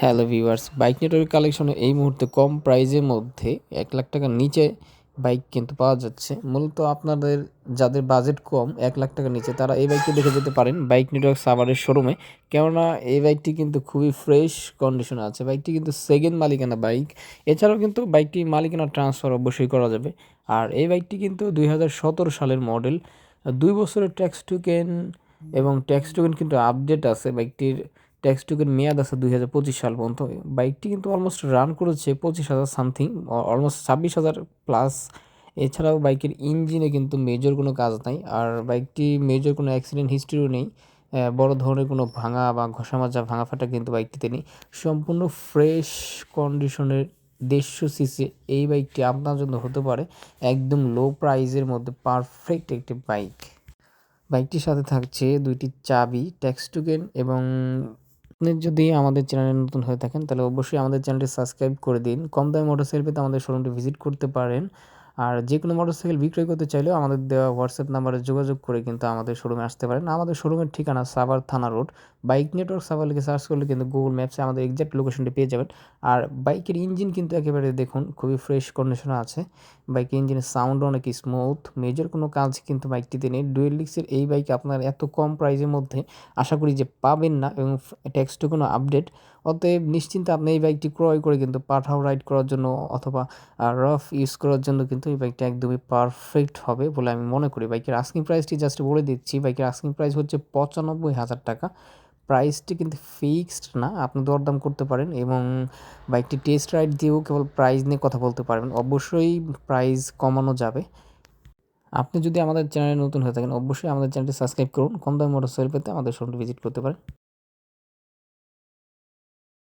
Hello viewers, bike network কালেকশনে এই মুহূর্তে কম প্রাইজের মধ্যে এক লাখ টাকার নিচে বাইক কিন্তু পাওয়া যাচ্ছে। মূলত আপনাদের যাদের বাজেট কম, এক লাখ টাকার নিচে তারা এই বাইকটি দেখে যেতে পারেন বাইক নেটওয়ার্ক সাভারের শোরুমে কেননা এই বাইকটি কিন্তু খুবই ফ্রেশ কন্ডিশনে আছে। বাইকটি কিন্তু সেকেন্ড মালিকানা বাইক। এছাড়াও কিন্তু বাইকটি মালিকানা ট্রান্সফার অবশ্যই করা যাবে। আর এই বাইকটি কিন্তু দুই হাজার সতেরো সালের মডেল দুই বছরের ট্যাক্স টুকেন এবং ট্যাক্স টোকেন কিন্তু আপডেট আছে বাইকটির। ট্যাক্স টোকেন মেয়াদ আছে দুই হাজার পঁচিশ সাল পর্যন্ত। বাইকটি কিন্তু অলমোস্ট রান করেছে পঁচিশ হাজার সামথিং অলমোস্ট ছাব্বিশ হাজার প্লাস এছাড়াও বাইকের ইঞ্জিনে কিন্তু মেজর কোনো কাজ নাই। আর বাইকটি মেজর কোনো অ্যাক্সিডেন্ট হিস্ট্রিও নেই। বড় ধরনের কোনো ভাঙা বা ঘষা মাজা ভাঙা ফাটা কিন্তু বাইকটিতে নেই। সম্পূর্ণ ফ্রেশ কন্ডিশনের দেড়শো সিসি এই বাইকটি আপনার জন্য হতে পারে একদম লো প্রাইজের মধ্যে পারফেক্ট একটি বাইক। বাইকটির সাথে থাকছে দুইটি চাবি ট্যাক্স টোকেন এবং আপনি যদি আমাদের চ্যানেলে নতুন হয়ে থাকেন, তাহলে অবশ্যই আমাদের চ্যানেলটি সাবস্ক্রাইব করে দিন। কম দামে মোটরসাইকেল পেতে আমাদের শোরুমটি ভিজিট করতে পারেন। আর যে কোনো মোটরসাইকেল বিক্রয় করতে চাইলেও আমাদের দেওয়া হোয়াটসঅ্যাপ নাম্বারে যোগাযোগ করে কিন্তু আমাদের শোরুমে আসতে পারেন। আমাদের শোরুমের ঠিকানা সাভার থানা রোড বাইক নেটওয়ার্ক লিখে সার্চ করলে কিন্তু গুগল ম্যাপসে আমাদের এক্সাক্ট লোকেশনটি পেয়ে যাবেন। আর বাইকের ইঞ্জিন কিন্তু একেবারে দেখুন, খুবই ফ্রেশ কন্ডিশনে আছে। বাইকের ইঞ্জিনের সাউন্ড অনেক স্মুথ মেজর কোনো কাজ কিন্তু বাইকটিতে নেই। ডুয়েল লিক্সের এই বাইক আপনার এত কম প্রাইসের মধ্যে আশা করি যে পাবেন না এবং ট্যাক্সটু কোনো আপডেট অতএব নিশ্চিন্তে আপনি এই বাইকটি ক্রয় করে কিন্তু পাঠাও রাইড করার জন্য অথবা রফ ইউজ করার জন্য কিন্তু এই বাইকটা একদমই পারফেক্ট হবে বলে আমি মনে করি। বাইকের আস্কিং প্রাইসটি জাস্ট বলে দিচ্ছি। বাইকের আস্কিং প্রাইস হচ্ছে পঁচানব্বই হাজার টাকা। প্রাইসটি কিন্তু ফিক্সড না, আপনি দরদাম করতে পারেন এবং বাইকটি টেস্ট রাইড দিয়েও কেবল প্রাইস নিয়ে কথা বলতে পারবেন। অবশ্যই প্রাইস কমানো যাবে। আপনি যদি আমাদের চ্যানেলে নতুন হয়ে থাকেন, অবশ্যই আমাদের চ্যানেলটি সাবস্ক্রাইব করুন। কম দামে মোটরসাইকেল পেতে আমাদের শোরুমটি ভিজিট করতে পারেন।